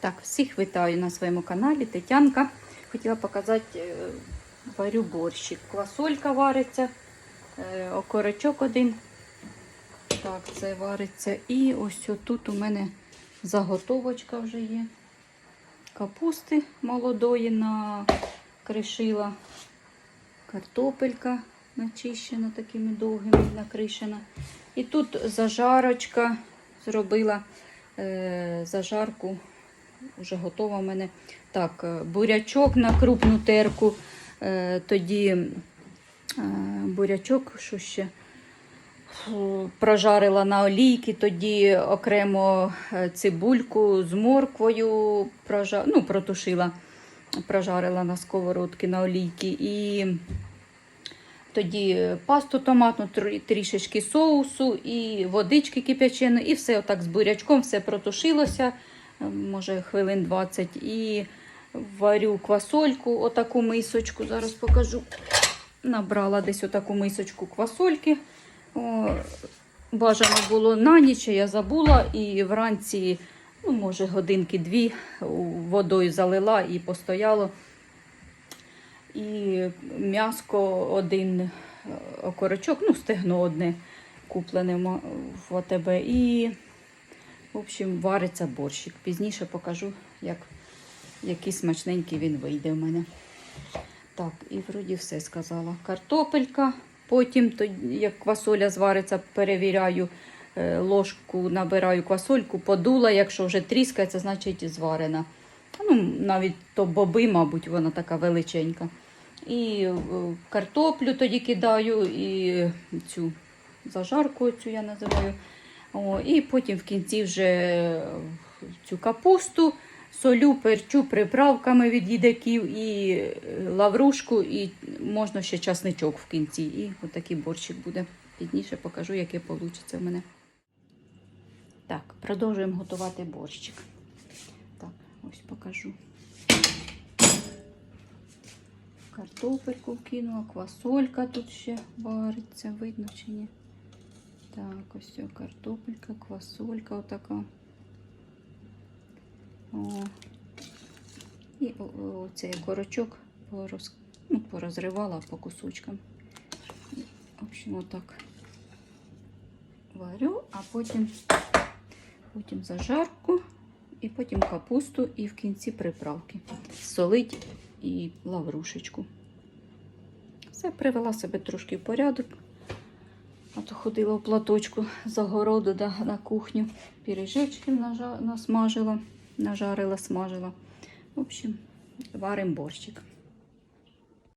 Так, всіх вітаю на своєму каналі. Тетянка. Хотіла показати, е, варю борщик. Квасолька вариться, е, окорочок один. Так, це вариться. І ось тут у мене заготовочка вже є. Капусти молодої накришила. Картопелька начищена такими довгими, накришена. І тут зажарочка зробила е, зажарку. Вже готова в мене. Так, е, бурячок на крупну терку. Е, тоді е, бурячок, що ще прожарила на олійки, тоді окремо цибульку з морквою прожа... ну, протушила, прожарила на сковородки на олійки. І тоді пасту томатну, трішечки соусу і водички кип'яченої, і все отак з бурячком, все протушилося, може хвилин 20. І варю квасольку, отаку мисочку, зараз покажу. Набрала десь отаку мисочку квасольки. О, бажано було на ніч, я забула, і вранці, ну, може, годинки-дві водою залила і постояло. І м'яско один е, окорочок, ну, стегно одне куплене в АТБ. І, в общем, вариться борщик. Пізніше покажу, як, який смачненький він вийде в мене. Так, і вроді все сказала. Картопелька. Потім, то, як квасоля звариться, перевіряю е, ложку, набираю квасольку, подула. Якщо вже тріскається, значить зварена. Ну, навіть то боби, мабуть, вона така величенька. І е, картоплю тоді кидаю, і цю зажарку цю я називаю. О, і потім в кінці вже цю капусту солю, перчу приправками від їдаків і е, лаврушку, і можна ще часничок в кінці. І отакий борщик буде. Пізніше покажу, яке вийде в мене. Так, продовжуємо готувати борщик. Так, ось покажу. Картопельку вкинула, квасолька тут ще вариться, видно чи ні. Так, ось ця картопелька, квасолька отака. О. І оцей корочок пороз, ну, порозривала по кусочкам. В общем, отак варю, а потім, потім зажарку, і потім капусту, і в кінці приправки. Солить і лаврушечку. Все, привела себе трошки в порядок. А ходила в платочку з огороду да, на кухню. Піріжечки насмажила, нажарила, смажила. В общем, варимо борщик.